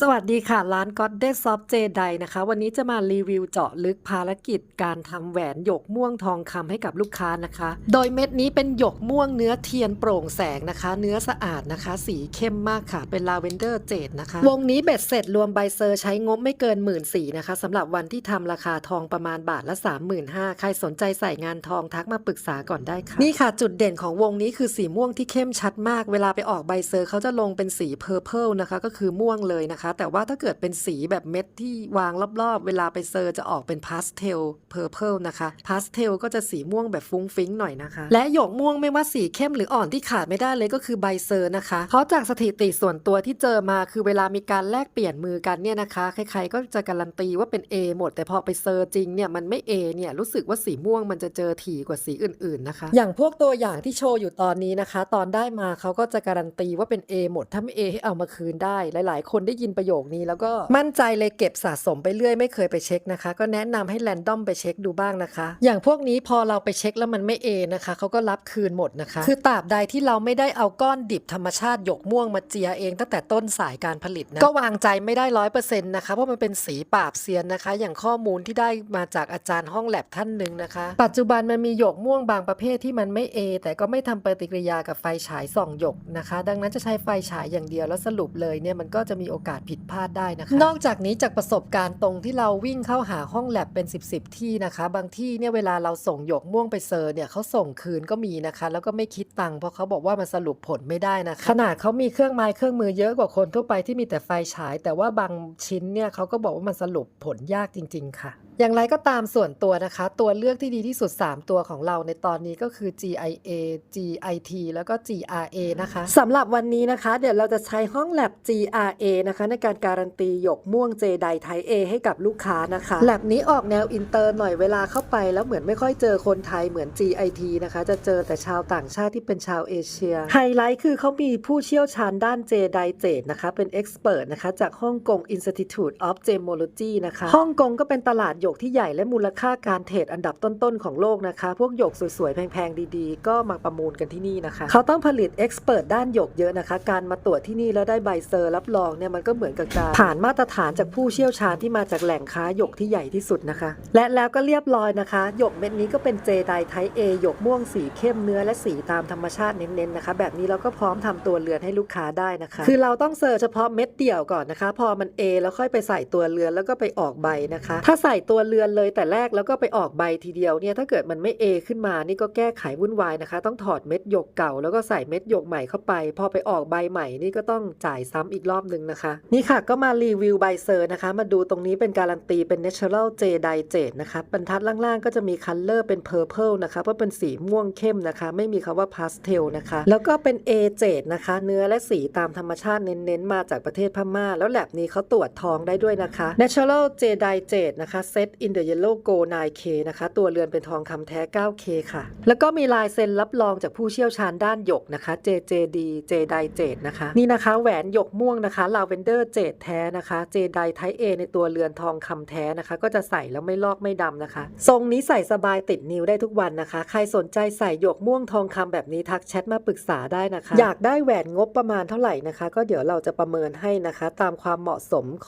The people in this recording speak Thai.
สวัสดีค่ะ ร้าน Goddess of Jedi นะคะ วันนี้จะมารีวิวเจาะลึกภารกิจการทำแหวนหยกม่วงทองคำให้กับลูกค้านะคะ โดยเม็ดนี้เป็นหยกม่วงเนื้อเทียนโปร่งแสงนะคะ เนื้อสะอาดนะคะ สีเข้มมากค่ะ เป็นลาเวนเดอร์เจดนะคะ วงนี้เบ็ดเสร็จรวมใบเซอร์ใช้งบไม่เกินหมื่นสี่นะคะสำหรับวันที่ทำราคาทองประมาณบาทละ 35,000ใครสนใจใส่งานทองทักมาปรึกษาก่อนได้ค่ะ นี่ค่ะจุดเด่นของวงนี้คือสีม่วงที่เข้มชัดมาก เวลาไปออกใบเซอร์เขาจะลงเป็นสีเพอร์เพลนะคะ ก็คือม่วงเลยนะคะแต่ว่าถ้าเกิดเป็นสีแบบเม็ดที่วางรอบๆ เวลาไปเซอร์จะออกเป็นพาสเทลเพอร์เพิลนะคะพาสเทลก็จะสีม่วงแบบฟุ้งฟิ้งหน่อยนะคะ และหยกม่วงไม่ว่าสีเข้มหรืออ่อนที่ขาดไม่ได้เลยก็คือใบเซอร์นะคะเพราะจากสถิติส่วนตัวที่เจอมาคือเวลามีการแลกเปลี่ยนมือกันเนี่ยนะคะใครๆก็จะการันตีว่าเป็น A หมด แต่พอไปเซอร์จริงเนี่ยมันไม่ A เนี่ยรู้สึกว่าสีม่วงมันจะเจอถี่กว่าสีอื่นๆนะคะ อย่างพวกตัวอย่างที่โชว์อยู่ตอนนี้นะคะ ตอนได้มาเขาก็จะการันตีว่าเป็น A หมดถ้าไม่ A ให้เอามาคืนได้ หลายๆ คนได้ยินประโยคนี้แล้วก็มั่นใจเลยเก็บสะสมไปเรื่อยไม่เคยไปเช็คนะคะ ก็แนะนำให้แรนดอมไปเช็คดูบ้างนะคะ อย่างพวกนี้พอเราไปเช็คแล้วมันไม่ A นะคะเขาก็รับคืนหมดนะคะ คือตราบใดที่เราไม่ได้เอาก้อนดิบธรรมชาติหยกม่วงมาเจียเองตั้งแต่ต้นสายการผลิตนะก็วางใจไม่ได้ร้อยเปอร์เซ็นต์นะคะเพราะมันเป็นสีปราบเซียนนะคะ อย่างข้อมูลที่ได้มาจากอาจารย์ห้องแลบท่านหนึ่งนะคะ ปัจจุบันมันมีหยกม่วงบางประเภทที่มันไม่ A แต่ก็ไม่ทำปฏิกิริยากับไฟฉายส่องหยกนะคะ ดังนั้นจะใช้ไฟฉายอย่างเดียวแล้วสรุปเลยเนี่ยมันก็จะมีโอกาสาสผิดพลาดได้นะคะ นอกจากนี้จากประสบการณ์ตรงที่เราวิ่งเข้าหาห้องแลบเป็น 10บสที่นะคะ บางที่เนี่ยเวลาเราส่งหยกม่วงไปเซอร์เนี่ยเขาส่งคืนก็มีนะคะ แล้วก็ไม่คิดตังค์เพราะเขาบอกว่ามันสรุปผลไม่ได้นะคะขนาดเขามีเครื่องไม้เครื่องมือเยอะกว่าคนทั่วไปที่มีแต่ไฟฉาย แต่ว่าบางชิ้นเนี่ยเขาก็บอกว่ามันสรุปผลยากจริง ๆ ค่ะ อย่างไรก็ตามส่วนตัวนะคะ ตัวเลือกที่ดีที่สุด 3 ตัวของเราในตอนนี้ก็คือ GIA GIT แล้วก็ GRA นะคะสำหรับวันนี้นะคะ เดี๋ยวเราจะใช้ห้องแลบ GRA นะคะในการการันตีหยกม่วงเจไดไทเอให้กับลูกค้านะคะแลบนี้ออกแนวอินเตอร์หน่อยเวลาเข้าไป แล้วเหมือนไม่ค่อยเจอคนไทยเหมือน GIT นะคะ จะเจอแต่ชาวต่างชาติที่เป็นชาวเอเชีย ไฮไลท์คือเขามีผู้เชี่ยวชาญด้านเจไดเจดนะคะ เป็นเอ็กซ์เพรสนะคะ จากฮ่องกง Institute of Gemology นะคะฮ่องกงก็เป็นตลาดหยกที่ใหญ่และมูลค่าการเทรดอันดับต้นๆของโลกนะคะ พวกหยกสวยๆ แพงๆ ดีๆ ก็มาประมูลกันที่นี่นะคะ เขาต้องผลิตเอ็กซ์เพรสด้านหยกเยอะนะคะ การมาตรวจที่นี่แล้วได้ใบเซอร์รับรองเนี่ยมันก็เหมือนกับการผ่านมาตรฐานจากผู้เชี่ยวชาญที่มาจากแหล่งค้าหยกที่ใหญ่ที่สุดนะคะ และแล้วก็เรียบร้อยนะคะหยกเม็ดนี้ก็เป็นเจไดไทเอหยกม่วงสีเข้มเนื้อและสีตามธรรมชาติเน้นๆนะคะ แบบนี้เราก็พร้อมทำตัวเรือนให้ลูกค้าได้นะคะ คือเราต้องเซอร์เฉพาะเม็ดเดี่ยวก่อนนะคะ พอมัน A แล้วค่อยไปใส่ตัวเรือนแล้วก็ไปออกใบนะคะ ถ้าใส่ตัวเรือนเลยแต่แรกแล้วก็ไปออกใบทีเดียวเนี่ยถ้าเกิดมันไม่ A ขึ้นมานี่ก็แก้ไขวุ่นวายนะคะ ต้องถอดเม็ดหยกเก่าแล้วก็ใส่เม็ดหยกใหม่เข้าไป พอไปออกใบใหม่นี่ก็ต้องจ่ายซ้ำอีกรอบหนึ่งนะคะนี่ค่ะก็มารีวิวใบเซอร์นะคะ มาดูตรงนี้เป็นการันตีเป็น natural j d i j a d e นะคะบรรทัดล่างๆ ก็จะมีคัลเลอร์เป็น purple นะคะเพราะเป็นสีม่วงเข้มนะคะ ไม่มีคำว่า pastel นะคะ แล้วก็เป็น A j a d e นะคะ เนื้อและสีตามธรรมชาติเน้นๆ มาจากประเทศพม่า แล้วแลบนี้เขาตรวจทองได้ด้วยนะคะ natural j d i j a d e นะคะ set in the yellow gold 9K นะคะ ตัวเรือนเป็นทองคำแท้ 9K ค่ะ แล้วก็มีลายเซ็นรับรองจากผู้เชี่ยวชาญด้านหยกนะคะ JJD j d i j a d e นะคะ นี่นะคะแหวนหยกม่วงนะคะ lavender jade แท้นะคะเจไดไทเอในตัวเรือนทองคำแท้นะคะ ก็จะใส่แล้วไม่ลอกไม่ดำนะคะ ทรงนี้ใส่สบายติดนิ้วได้ทุกวันนะคะ ใครสนใจใส่หยกม่วงทองคำแบบนี้ทักแชทมาปรึกษาได้นะคะ อยากได้แหวนงบประมาณเท่าไหร่นะคะ ก็เดี๋ยวเราจะประเมินให้นะคะ ตามความเหมาะสม